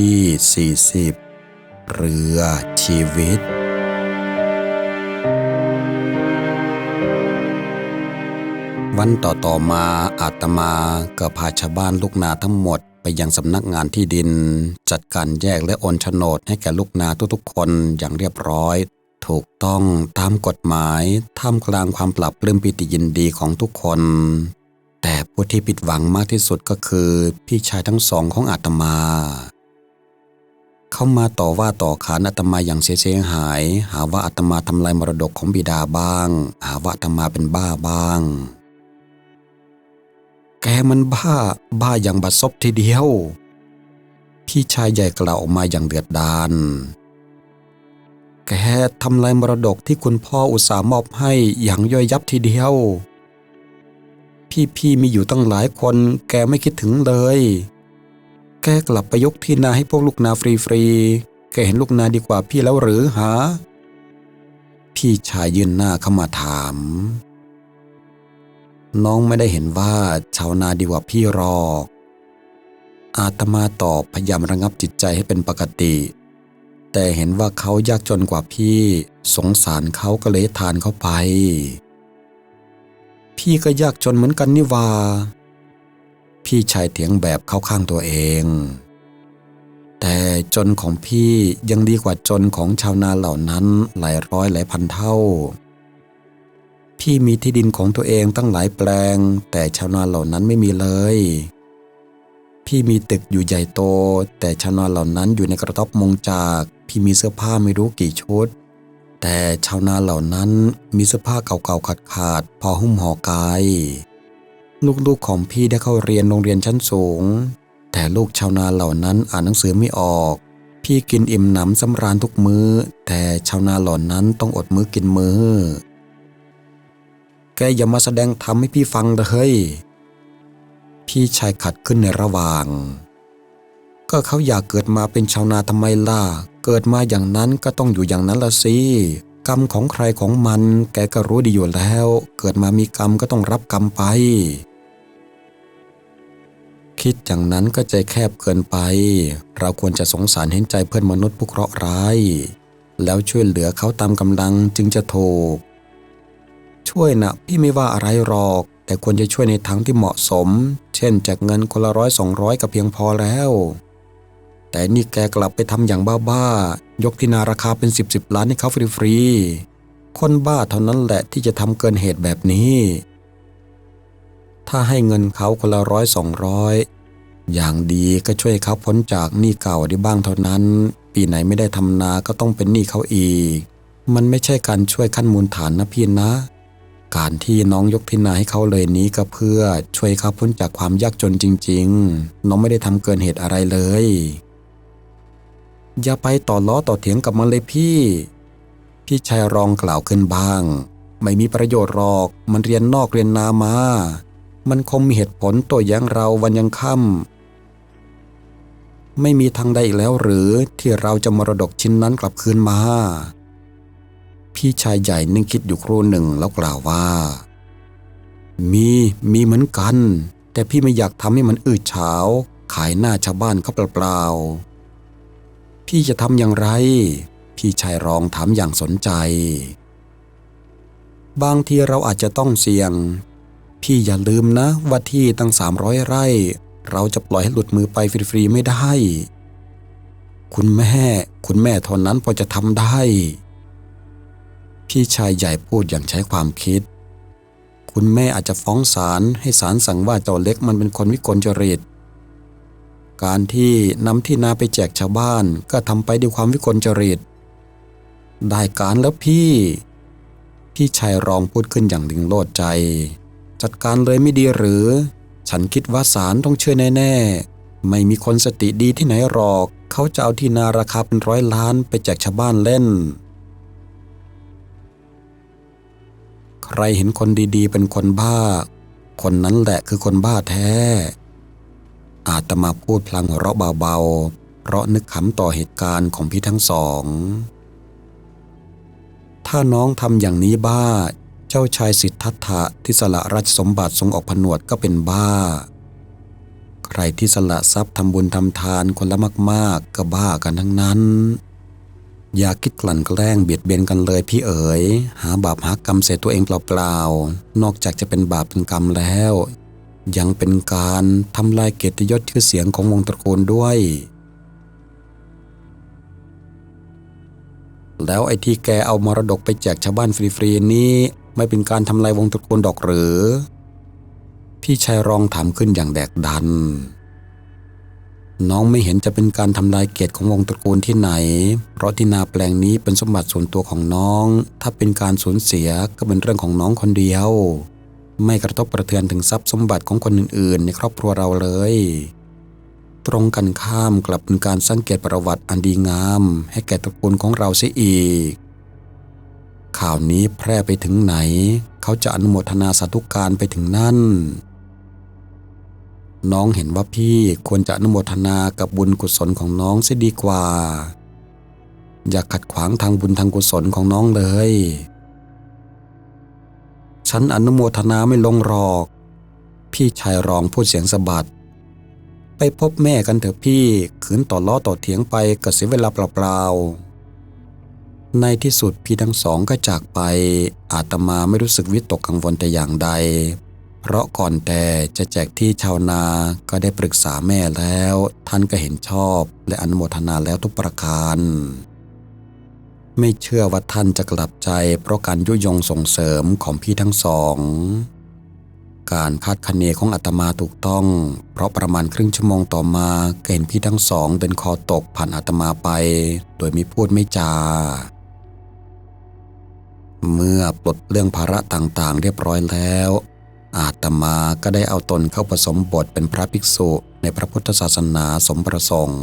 ที่ 40 เรือชีวิต วันต่อต่อมาอาตมาก็พาชาวบ้านลูกนาทั้งหมดไปยังสำนักงานที่ดิน จัดการแยกและโอนโฉนดให้แก่ลูกนาทุกๆคนอย่างเรียบร้อย ถูกต้องตามกฎหมายท่ามกลางความปรับปลื้มปิติยินดีของทุกคน แต่ผู้ที่ผิดหวังมากที่สุดก็คือ พี่ชายทั้งสองของอาตมา เขามาต่อว่าต่อขานอาตมาอย่างเสียหาย หาว่าอาตมาทำลายมรดกของบิดาบ้าง หาว่าอาตมาเป็นบ้าบ้าง แกมันบ้า บ้าอย่างบัดซบทีเดียว พี่ชายใหญ่กล่าวออกมาอย่างเดือดดาลแกทำลายมรดกที่คุณพ่ออุตส่าห์มอบให้อย่างย่อยยับทีเดียว พี่ๆมีอยู่ตั้งหลายคน แกไม่คิดถึงเลย แกกลับไปยกที่นาให้พวกลูกนาฟรีๆ แกเห็นลูกนาดีกว่าพี่แล้วหรือหาพี่ชายยืนหน้าเข้ามาถาม น้องไม่ได้เห็นว่าชาวนาดีกว่าพี่หรอก อาตมาตอบพยายามระงับจิตใจให้เป็นปกติ แต่เห็นว่าเขายากจนกว่าพี่ สงสารเขาก็เลยทานเขาไป พี่ก็ยากจนเหมือนกันนี่ว่า พี่ชายเถียงแบบเข้าข้างตัวเอง แต่จนของพี่ยังดีกว่าจนของชาวนาเหล่านั้นหลายร้อยหลายพันเท่า พี่มีที่ดินของตัวเองตั้งหลายแปลง แต่ชาวนาเหล่านั้นไม่มีเลย พี่มีตึกอยู่ใหญ่โต แต่ชาวนาเหล่านั้นอยู่ในกระต๊อบมุงจาก พี่มีเสื้อผ้าไม่รู้กี่ชุดแต่ชาวนาเหล่านั้นมีเสื้อผ้าเก่าๆขาดๆพอหุ้มห่อกาย ลูกๆของพี่ได้เข้าเรียนโรงเรียนชั้นสูง แต่ลูกชาวนาเหล่านั้นอ่านหนังสือไม่ออก พี่กินอิ่มหนำสำราญทุกมือ้อ แต่ชาวนาเหล่านั้นต้องอดมื้อกินมือ้อ แกอย่ามาแสดงธรรมให้พี่ฟังเลยเฮ้ย พี่ชายขัดขึ้นในระหว่าง ก็เขาอยากเกิดมาเป็นชาวนาทำไมล่ะ เกิดมาอย่างนั้นก็ต้องอยู่อย่างนั้นละสิกรรมของใครของมัน แกก็รู้ดีอยู่แล้ว เกิดมามีกรรมก็ต้องรับกรรมไป คิดอย่างนั้นก็ใจแคบเกินไป เราควรจะสงสารเห็นใจเพื่อนมนุษย์ผู้เคราะห์ร้าย แล้วช่วยเหลือเขาตามกำลังจึงจะถูก ช่วยนะพี่ไม่ว่าอะไรหรอก แต่ควรจะช่วยในทางที่เหมาะสม เช่นแจกเงินคนละร้อยสองร้อยก็เพียงพอแล้ว แต่นี่แกกลับไปทำอย่างบ้าๆ ยกที่นาราคาเป็นสิบสิบล้านให้เขาฟรีๆ คนบ้าเท่านั้นแหละที่จะทำเกินเหตุแบบนี้ ถ้าให้เงินเขาคนละร้อยสองร้อยอย่างดีก็ช่วยเขาพ้นจากหนี้เก่าได้บ้างเท่านั้น ปีไหนไม่ได้ทำนาก็ต้องเป็นหนี้เขาอีก มันไม่ใช่การช่วยขั้นมูลฐานนะพี่นะ การที่น้องยกที่นาให้เขาเลยนี้ก็เพื่อช่วยเขาพ้นจากความยากจนจริง ๆ น้องไม่ได้ทำเกินเหตุอะไรเลย อย่าไปต่อล้อต่อเถียงกับมันเลยพี่ พี่ชายรองกล่าวขึ้นบ้าง ไม่มีประโยชน์หรอก มันเรียนนอกเรียนนามา มันคงมีเหตุผลตัวแย้งเราวันยังค่ำไม่มีทางใดอีกแล้วหรือที่เราจะมรดกชิ้นนั้นกลับคืนมา พี่ชายใหญ่นิ่งคิดอยู่ครู่หนึ่งแล้วกล่าวว่า มีมีเหมือนกัน แต่พี่ไม่อยากทำให้มันอืดเฉาขายหน้าชาวบ้านเขาเปล่าๆพี่จะทำอย่างไร พี่ชายรองถามอย่างสนใจ บางทีเราอาจจะต้องเสี่ยง พี่อย่าลืมนะว่าที่ตั้งสามร้อยไร่ เราจะปล่อยให้หลุดมือไปฟรีๆไม่ได้ คุณแม่ คุณแม่เท่านั้นพอจะทำได้ พี่ชายใหญ่พูดอย่างใช้ความคิด คุณแม่อาจจะฟ้องศาลให้ศาลสั่งว่าเจ้าเล็กมันเป็นคนวิกลจริต การที่นำที่นาไปแจกชาวบ้านก็ทำไปด้วยความวิกลจริต ได้การแล้วพี่ พี่ชายรองพูดขึ้นอย่างดึงโลดใจ จัดการเลยไม่ดีหรือ ฉันคิดว่าศาลต้องเชื่อแน่ๆ ไม่มีคนสติดีที่ไหนหรอก เขาจะเอาที่นาราคาเป็นร้อยล้านไปแจกชาวบ้านเล่น ใครเห็นคนดีๆ เป็นคนบ้า คนนั้นแหละคือคนบ้าแท้ อาตมาพูดพลางหัวเราะเบาๆ เพราะนึกขำต่อเหตุการณ์ของพี่ทั้งสอง ถ้าน้องทำอย่างนี้บ้า จ้าชายสิทธัตถะที่สละราชสมบัติทรงออกผนวดก็เป็นบ้า ใครที่สละทรัพย์ทำบุญทำทานคนละมากๆ ก็บ้ากันทั้งนั้น อย่าคิดกลั่นแกล้งเบียดเบียนกันเลยพี่เอ๋ย หาบาปหากรรมเสร็จตัวเองเปล่าๆ นอกจากจะเป็นบาปเป็นกรรมแล้ว ยังเป็นการทำลายเกียรติยศชื่อเสียงของวงตระกูลด้วยแล้วไอ้ที่แกเอามรดกไปแจกชาวบ้านฟรีๆนี้ ไม่เป็นการทำลายวงตระกูลดอกหรือ พี่ชายรองถามขึ้นอย่างแดกดัน น้องไม่เห็นจะเป็นการทำลายเกียรติของวงตระกูลที่ไหน เพราะที่นาแปลงนี้เป็นสมบัติส่วนตัวของน้อง ถ้าเป็นการสูญเสียก็เป็นเรื่องของน้องคนเดียว ไม่กระทบกระเทือนถึงทรัพย์สมบัติของคนอื่น ๆ ในครอบครัวเราเลยตรงกันข้ามกลับเป็นการสังเกียรติประวัติอันดีงาม ให้แก่ตระกูลของเราเสียอีก ข่าวนี้แพร่ไปถึงไหน เขาจะอนุโมทนาสาธุการไปถึงนั่น น้องเห็นว่าพี่ควรจะอนุโมทนากับบุญกุศลของน้องเสียดีกว่า อย่าขัดขวางทางบุญทางกุศลของน้องเลย ฉันอนุโมทนาไม่ลงหรอก พี่ชายรองพูดเสียงสะบัดไปพบแม่กันเถอะพี่ขืนต่อล้อต่อเถียงไปก็เสียเวลาเปล่าๆ ในที่สุดพี่ทั้งสองก็จากไป อาตมาไม่รู้สึกวิตกกังวลแต่อย่างใด เพราะก่อนแต่จะแจกที่ชาวนาก็ได้ปรึกษาแม่แล้ว ท่านก็เห็นชอบและอนุโมทนาแล้วทุกประการ ไม่เชื่อว่าท่านจะกลับใจ เพราะการยุยงส่งเสริมของพี่ทั้งสอง การคาดคะเนของอาตมาถูกต้อง เพราะประมาณครึ่งชั่วโมงต่อมาก็เห็นพี่ทั้งสองเดินคอตกผ่านอาตมาไป โดยไม่พูดไม่จา เมื่อปลดเรื่องภาระต่างๆ เรียบร้อยแล้ว อาตมาก็ได้เอาตนเข้าผสมบทเป็นพระภิกษุในพระพุทธศาสนาสมประสงค์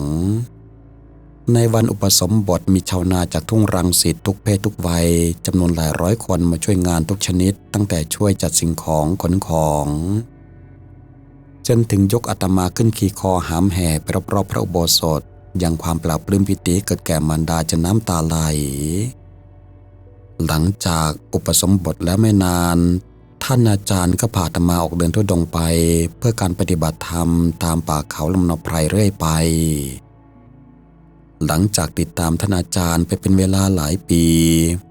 ในวันอุปสมบทมีชาวนาจากทุ่งรังสิตทุกเพศทุกวัยจำนวนหลายร้อยคนมาช่วยงานทุกชนิด ตั้งแต่ช่วยจัดสิ่งของขนของจนถึงยกอาตมาขึ้นขี่คอหามแห่ไปรอบๆพระอุโบสถอย่างความปราบปลื้มปิติเกิดแก่มารดาจนน้ำตาไหล หลังจากอุปสมบทแล้วไม่นาน ท่านอาจารย์ก็พาอาตมาออกเดินทุดงไป เพื่อการปฏิบัติธรรมตามป่าเขาลำนอไพรเรื่อยไป หลังจากติดตามท่านอาจารย์ไปเป็นเวลาหลายปี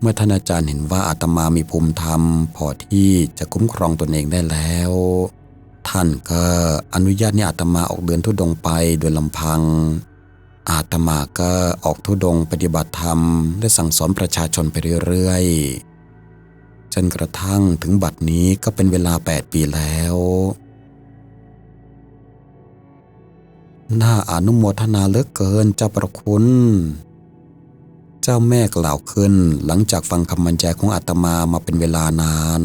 เมื่อท่านอาจารย์เห็นว่าอาตมามีภูมิธรรม พอที่จะคุ้มครองตนเองได้แล้ว ท่านก็อนุญาตให้อาตมาออกเดินทุดงไปโดยลำพัง อาตมาก็ออกทุดงปฏิบัติธรรม และสั่งสอนประชาชนไปเรื่อยๆ จนกระทั่งถึงบัดนี้ก็เป็นเวลา 8 ปีแล้ว น่าอนุโมทนาเลือเกินเจ้าประคุณ เจ้าแม่กล่าวขึ้นหลังจากฟังคำบรรยายของอาตมามาเป็นเวลานาน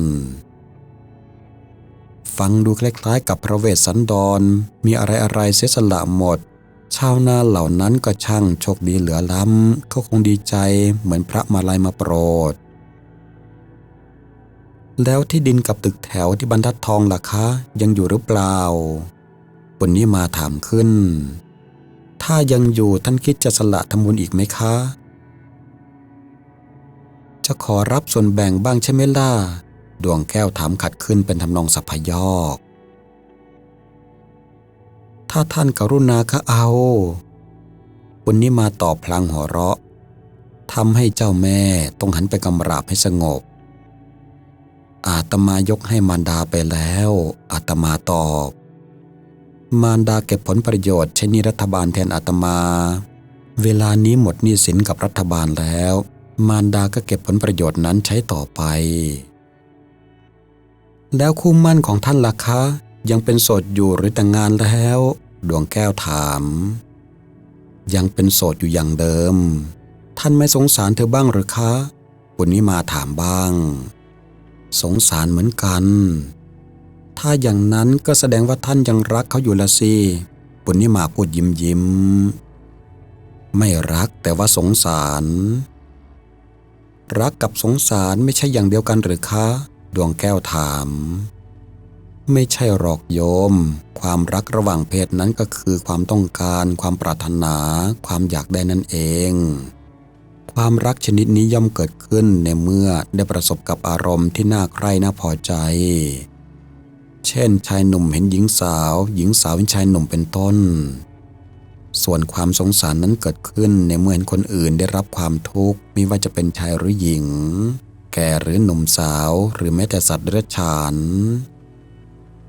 ฟังดูคล้ายๆกับพระเวสสันดร มีอะไรๆเสียสละหมด ชาวนาเหล่านั้นก็ช่างโชคดีเหลือล้ำเขาคงดีใจเหมือนพระมาลัยมาโปรด แล้วที่ดินกับตึกแถวที่บรรทัดทองล่ะคะ ยังอยู่หรือเปล่าปุณนี้มาถามขึ้น ถ้ายังอยู่ท่านคิดจะสละทำบุญอีกไหมคะ จะขอรับส่วนแบ่งบ้างใช่ไหมล่ะ ดวงแก้วถามขัดขึ้นเป็นทำนองสัพพยอก ถ้าท่านกรุณาก็เอาปุณนี้มาตอบพลางหัวเราะทำให้เจ้าแม่ต้องหันไปกำราบให้สงบ อาตมายกให้มารดาไปแล้ว อาตมาตอบ มารดาเก็บผลประโยชน์ใช้นี้รัฐบาลแทนอาตมา เวลานี้หมดหนี้สินกับรัฐบาลแล้ว มารดาก็เก็บผลประโยชน์นั้นใช้ต่อไป แล้วคู่มั่นของท่านล่ะคะ ยังเป็นโสดอยู่หรือแต่งงานแล้ว ดวงแก้วถาม ยังเป็นโสดอยู่อย่างเดิม ท่านไม่สงสารเธอบ้างหรือคะปุณนี้มาถามบ้าง สงสารเหมือนกัน ถ้าอย่างนั้นก็แสดงว่าท่านยังรักเขาอยู่ละสิปุณิมาพูดยิ้มยิ้ม ไม่รักแต่ว่าสงสาร รักกับสงสารไม่ใช่อย่างเดียวกันหรือคะ ดวงแก้วถาม ไม่ใช่หรอกโยม ความรักระหว่างเพศนั้นก็คือความต้องการ ความปรารถนา ความอยากได้นั่นเอง ความรักชนิดนี้ย่อมเกิดขึ้นในเมื่อได้ประสบกับอารมณ์ที่น่าใคร่น่าพอใจ เช่น ชายหนุ่มเห็นหญิงสาว หญิงสาวเห็นชายหนุ่มเป็นต้น ส่วนความสงสารนั้นเกิดขึ้นในเมื่อเห็นคนอื่นได้รับความทุกข์ไม่ว่าจะเป็นชายหรือหญิง แก่หรือหนุ่มสาวหรือแม้แต่สัตว์เดรัจฉาน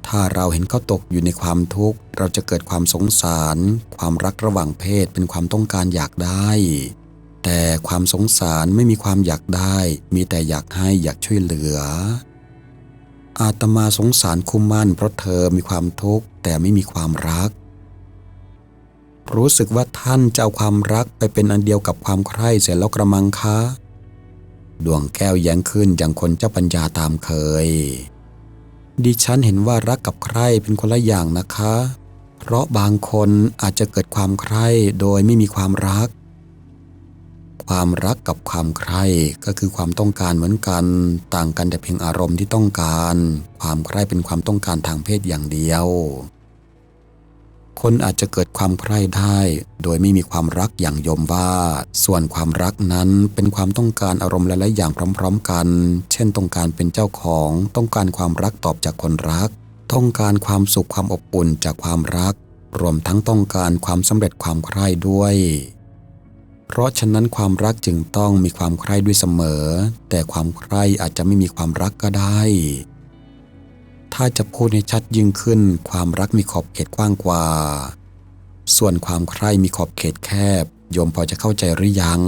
ถ้าเราเห็นเขาตกอยู่ในความทุกข์ เราจะเกิดความสงสาร ความรักระหว่างเพศเป็นความต้องการอยากได้ แต่ความสงสารไม่มีความอยากได้ มีแต่อยากให้อยากช่วยเหลือ อาตมาสงสารคุมมั่นเพราะเธอมีความทุกข์แต่ไม่มีความรัก รู้สึกว่าท่านจะเอาความรักไปเป็นอันเดียวกับความใคร่เสียแล้วกระมังคะ ดวงแก้วแย้งขึ้นอย่างคนเจ้าปัญญาตามเคย ดิฉันเห็นว่ารักกับใครเป็นคนละอย่างนะคะ เพราะบางคนอาจจะเกิดความใคร่โดยไม่มีความรัก ความรักกับความใคร่ก็คือความต้องการเหมือนกัน ต่างกันแต่เพียงอารมณ์ที่ต้องการ ความใคร่เป็นความต้องการทางเพศอย่างเดียว คนอาจจะเกิดความใคร่ได้ โดยไม่มีความรักอย่างยมว่า ส่วนความรักนั้นเป็นความต้องการอารมณ์หลายๆอย่างพร้อม ๆ กัน เช่นต้องการเป็นเจ้าของ ต้องการความรักตอบจากคนรัก ต้องการความสุขความอบอุ่นจากความรัก รวมทั้งต้องการความสำเร็จความใคร่ด้วย เพราะฉะนั้นความรักจึงต้องมีความใคร่ด้วยเสมอ แต่ความใคร่อาจจะไม่มีความรักก็ได้ ถ้าจะพูดให้ชัดยิ่งขึ้น ความรักมีขอบเขตกว้างกว่า ส่วนความใคร่มีขอบเขตแคบ โยมพอจะเข้าใจหรือยัง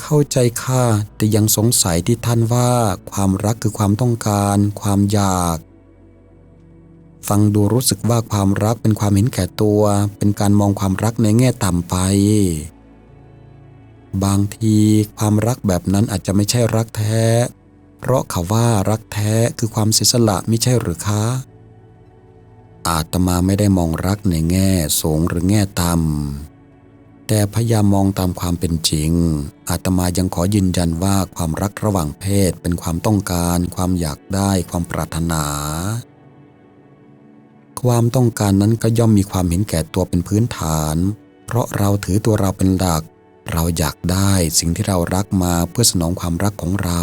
เข้าใจค่ะ แต่ยังสงสัยที่ท่านว่า ความรักคือความต้องการ ความอยาก ฟังดูรู้สึกว่าความรักเป็นความเห็นแก่ตัว เป็นการมองความรักในแง่ต่ำไปบางทีความรักแบบนั้นอาจจะไม่ใช่รักแท้ เพราะเขาว่ารักแท้คือความเสียสละไม่ใช่หรือคะอาตมาไม่ได้มองรักในแง่สูงหรือแง่ต่ำแต่พยายามมองตามความเป็นจริง อาตมายังขอยืนยันว่าความรักระหว่างเพศเป็นความต้องการ ความอยากได้ ความปรารถนา ความต้องการนั้นก็ย่อมมีความเห็นแก่ตัวเป็นพื้นฐาน เพราะเราถือตัวเราเป็นหลัก เราอยากได้สิ่งที่เรารักมาเพื่อสนองความรักของเรา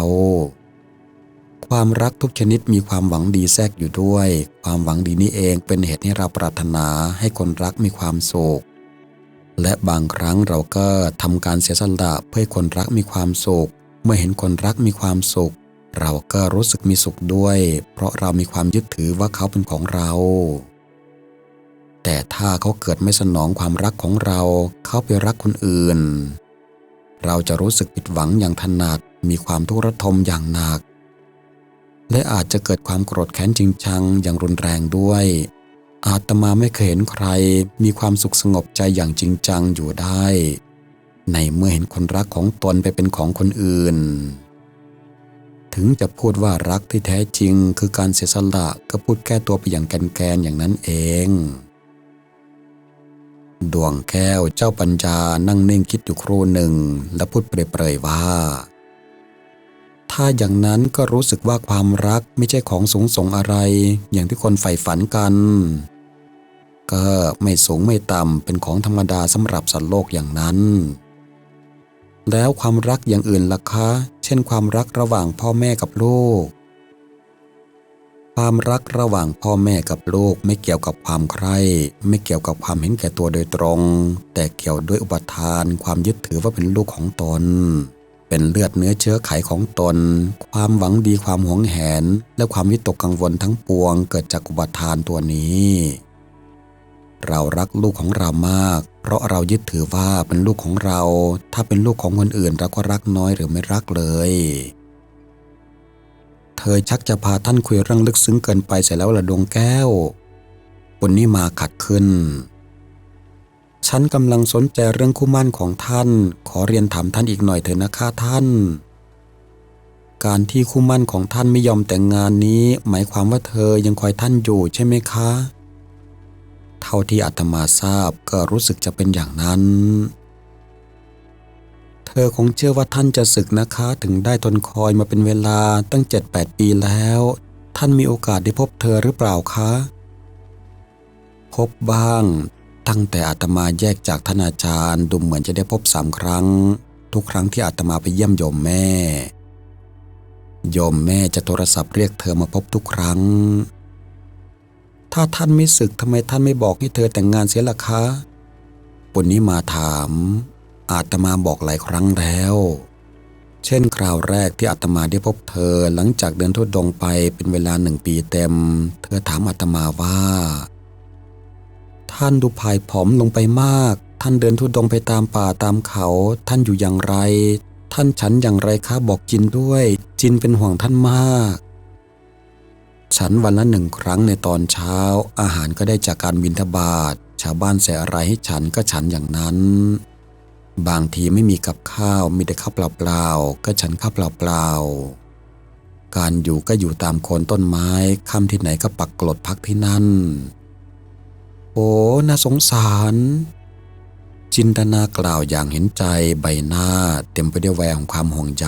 ความรักทุกชนิดมีความหวังดีแทรกอยู่ด้วย ความหวังดีนี้เองเป็นเหตุให้เราปรารถนาให้คนรักมีความสุข และบางครั้งเราก็ทำการเสียสละเพื่อคนรักมีความสุข เมื่อเห็นคนรักมีความสุข เราก็รู้สึกมีสุขด้วย เพราะเรามีความยึดถือว่าเขาเป็นของเรา แต่ถ้าเขาเกิดไม่สนองความรักของเรา เขาไปรักคนอื่น เราจะรู้สึกผิดหวังอย่างถนัดมีความทุกข์ระทมอย่างหนัก และอาจจะเกิดความโกรธแค้นจริงชังอย่างรุนแรงด้วย อาตมาไม่เคยเห็นใครมีความสุขสงบใจอย่างจริงจังอยู่ได้ ในเมื่อเห็นคนรักของตนไปเป็นของคนอื่น ถึงจะพูดว่ารักที่แท้จริงคือการเสียสละก็พูดแก้ตัวไปอย่างแกนๆอย่างนั้นเองดวงแก้วเจ้าปัญญานั่งนิ่งคิดอยู่ครู่หนึ่ง แล้วพูดเปรยๆว่า ถ้าอย่างนั้นก็รู้สึกว่าความรักไม่ใช่ของสูงส่งอะไร อย่างที่คนใฝ่ฝันกัน ก็ไม่สูงไม่ต่ำเป็นของธรรมดาสำหรับสัตว์โลกอย่างนั้น แล้วความรักอย่างอื่นล่ะคะ เช่นความรักระหว่างพ่อแม่กับลูก ความรักระหว่างพ่อแม่กับลูกไม่เกี่ยวกับความใคร่ไม่เกี่ยวกับความเห็นแก่ตัวโดยตรง แต่เกี่ยวด้วยอุปทาน ความยึดถือว่าเป็นลูกของตน เป็นเลือดเนื้อเชื้อไขของตน ความหวังดีความหวงแหน และความวิตกกังวลทั้งปวงเกิดจากอุปทานตัวนี้ เรารักลูกของเรามาก เพราะเรายึดถือว่าเป็นลูกของเรา ถ้าเป็นลูกของคนอื่นเราก็รักน้อยหรือไม่รักเลย เธอชักจะพาท่านคุยเรื่องลึกซึ้งเกินไปเสร็จแล้วละดวงแก้วปุณนี้มาขัดขึ้น ฉันกำลังสนใจเรื่องคู่มั่นของท่าน ขอเรียนถามท่านอีกหน่อยเถอะนะคะท่าน การที่คู่มั่นของท่านไม่ยอมแต่งงานนี้ หมายความว่าเธอยังคอยท่านอยู่ใช่ไหมคะ เท่าที่อาตมาทราบก็รู้สึกจะเป็นอย่างนั้น เธอคงเชื่อว่าท่านจะศึกนะคะ ถึงได้ทนคอยมาเป็นเวลาตั้ง 7-8 ปีแล้ว ท่านมีโอกาสได้พบเธอหรือเปล่าคะ พบบ้าง ตั้งแต่อาตมาแยกจากท่านอาจารย์ดูเหมือนจะได้พบสามครั้ง ทุกครั้งที่อาตมาไปเยี่ยมโยมแม่ โยมแม่จะโทรศัพท์เรียกเธอมาพบทุกครั้ง ถ้าท่านไม่ศึกทำไมท่านไม่บอกให้เธอแต่งงานเสียล่ะคะปุณนี้มาถาม อาตมาบอกหลายครั้งแล้ว เช่นคราวแรกที่อาตมาได้พบเธอหลังจากเดินทุดงไปเป็นเวลาหนึ่งปีเต็ม เธอถามอาตมาว่า ท่านดูภายผอมลงไปมาก ท่านเดินทุดงไปตามป่าตามเขา ท่านอยู่อย่างไร ท่านฉันอย่างไรคะบอกจินด้วย จินเป็นห่วงท่านมาก ฉันวันละหนึ่งครั้งในตอนเช้า อาหารก็ได้จากการบินทบาท ชาวบ้านใส่อะไรให้ฉันก็ฉันอย่างนั้น บางทีไม่มีกับข้าวมีแต่ข้าวเปล่าๆก็ฉันข้าวเปล่าๆการอยู่ก็อยู่ตามโคนต้นไม้ค่ำที่ไหนก็ปักกลดพักที่นั่น โอ้น่าสงสาร จินตนากล่าวอย่างเห็นใจใบหน้าเต็มไปด้วยแววของความห่วงใย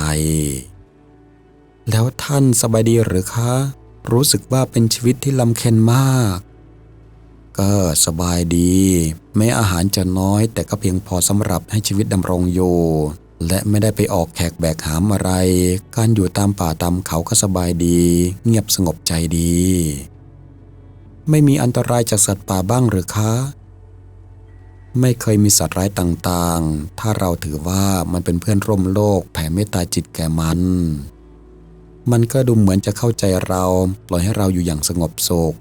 แล้วท่านสบายดีหรือคะ รู้สึกว่าเป็นชีวิตที่ลำเค็ญมาก ก็สบายดี แม้อาหารจะน้อย แต่ก็เพียงพอสำหรับให้ชีวิตดำรงอยู่และไม่ได้ไปออกแขกแบกหามอะไร การอยู่ตามป่าตามเขาก็สบายดี เงียบสงบใจดี ไม่มีอันตรายจากสัตว์ป่าบ้างหรือคะ ไม่เคยมีสัตว์ร้ายต่างๆ ถ้าเราถือว่ามันเป็นเพื่อนร่วมโลกแผ่เมตตาจิตแก่มัน มันก็ดูเหมือนจะเข้าใจเราปล่อยให้เราอยู่อย่างสงบสุข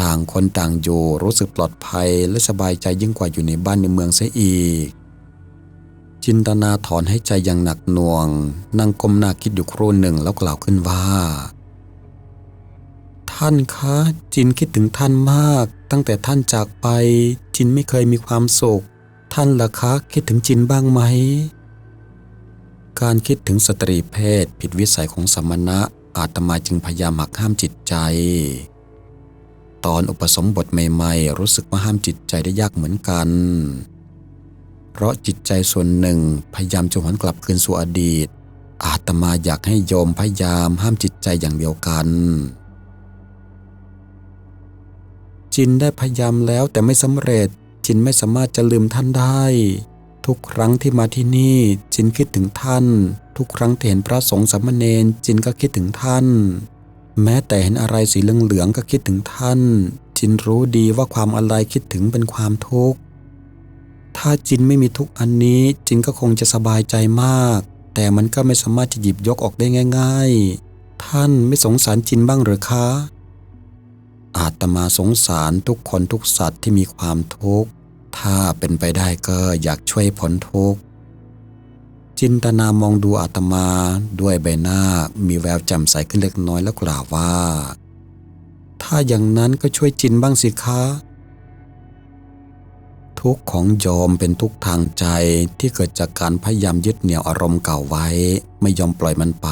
ต่างคนต่างอยู่รู้สึกปลอดภัยและสบายใจยิ่งกว่าอยู่ในบ้านในเมืองเสียอีก จินตนาถอนให้ใจอย่างหนักหน่วง นั่งก้มหน้าคิดอยู่ครู่หนึ่งแล้วกล่าวขึ้นว่า ท่านคะ จินคิดถึงท่านมาก ตั้งแต่ท่านจากไป จินไม่เคยมีความสุข ท่านล่ะคะคิดถึงจินบ้างไหม การคิดถึงสตรีเพศผิดวิสัยของสมณะอาตมาจึงพยายามหักห้ามจิตใจ ตอนอุปสมบทใหม่ๆ รู้สึกว่าห้ามจิตใจได้ยากเหมือนกัน เพราะจิตใจส่วนหนึ่งพยายามจะหวนกลับคืนสู่อดีต อาตมาอยากให้โยมพยายามห้ามจิตใจอย่างเดียวกัน จินได้พยายามแล้วแต่ไม่สำเร็จ จินไม่สามารถจะลืมท่านได้ ทุกครั้งที่มาที่นี่จินคิดถึงท่าน ทุกครั้งที่เห็นพระสงฆ์สามเณรจินก็คิดถึงท่าน แม้แต่เห็นอะไรสีเหลืองๆก็คิดถึงท่าน จินรู้ดีว่าความอะไรคิดถึงเป็นความทุกข์ถ้าจินไม่มีทุกอันนี้จินก็คงจะสบายใจมาก แต่มันก็ไม่สามารถจะหยิบยกออกได้ง่าย ๆ ท่านไม่สงสารจินบ้างหรือคะ อาตมาสงสารทุกคนทุกสัตว์ที่มีความทุกข์ ถ้าเป็นไปได้ก็อยากช่วยพ้นทุกข์ จินตนามองดูอาตมาด้วยใบหน้ามีแววแจ่มใสขึ้นเล็กน้อยแล้วกล่าวว่า ถ้าอย่างนั้นก็ช่วยจินบ้างสิคะทุกข์ของโยมเป็นทุกทางใจที่เกิดจากการพยายามยึดเหนี่ยวอารมณ์เก่าไว้ ไม่ยอมปล่อยมันไป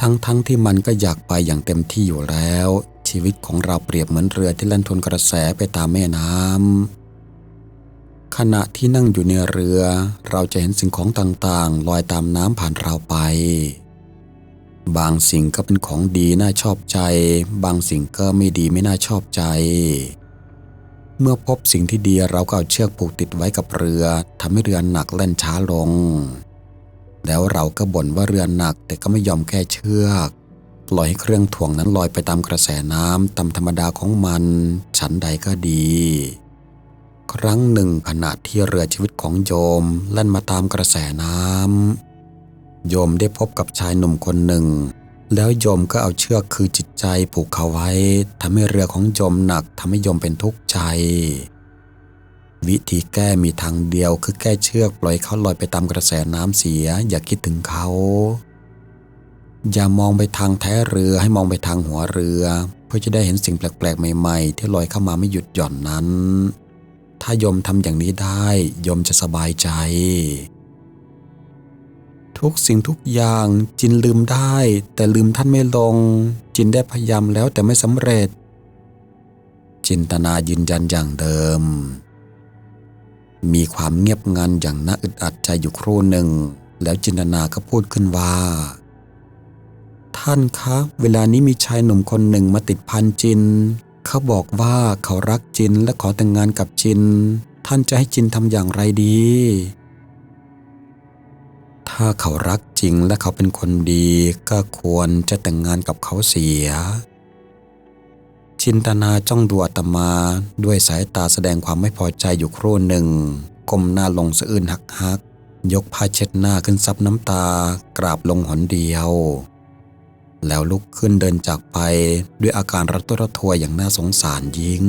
ทั้งๆทที่มันก็อยากไปอย่างเต็มที่อยู่แล้ว ชีวิตของเราเปรียบเหมือนเรือที่แล่นทวนกระแสไปตามแม่น้ำขณะที่นั่งอยู่ในเรือ เราจะเห็นสิ่งของต่างๆ ลอยตามน้ำผ่านเราไป บางสิ่งก็เป็นของดีน่าชอบใจ บางสิ่งก็ไม่ดีไม่น่าชอบใจ เมื่อพบสิ่งที่ดีเราก็เอาเชือกผูกติดไว้กับเรือทำให้เรือหนักแล่นช้าลง แล้วเราก็บ่นว่าเรือหนัก แต่ก็ไม่ยอมแก้เชือกปล่อยให้เครื่องถ่วงนั้นลอยไปตามกระแสน้ำตามธรรมดาของมัน ฉันใดก็ดี ครั้งหนึ่งขณะที่เรือชีวิตของโยมแล่นมาตามกระแสน้ำโยมได้พบกับชายหนุ่มคนหนึ่ง แล้วโยมก็เอาเชือกคือจิตใจผูกเขาไว้ทำให้เรือของโยมหนักทำให้โยมเป็นทุกข์ใจ วิธีแก้มีทางเดียวคือแก้เชือกปล่อยเขาลอยไปตามกระแสน้ำเสีย อย่าคิดถึงเขา อย่ามองไปทางแท้เรือให้มองไปทางหัวเรือ เพื่อจะได้เห็นสิ่งแปลกๆ ใหม่ๆ ที่ลอยเข้ามาไม่หยุดหย่อนนั้น ถ้ายมทำอย่างนี้ได้ยมจะสบายใจ ทุกสิ่งทุกอย่างจินลืมได้ แต่ลืมท่านไม่ลง จินได้พยายามแล้วแต่ไม่สำเร็จ จินตนายืนยันอย่างเดิม มีความเงียบงันอย่างน่าอึดอัดใจอยู่ครู่หนึ่ง แล้วจินตนาก็พูดขึ้นว่า ท่านคะเวลานี้มีชายหนุ่มคนหนึ่งมาติดพันจิน เขาบอกว่าเขารักจินและขอแต่งงานกับจิน ท่านจะให้จินทำอย่างไรดี ถ้าเขารักจริงและเขาเป็นคนดี ก็ควรจะแต่งงานกับเขาเสีย ชินตนาจ้องดูอาตมา ด้วยสายตาแสดงความไม่พอใจอยู่ครู่หนึ่งก้มหน้าลงสะอื้นหักหัก ยกผ้าเช็ดหน้าขึ้นซับน้ำตา กราบลงหนเดียว แล้วลุกขึ้นเดินจากไปด้วยอาการระตุระทวยอย่างน่าสงสารยิ่ง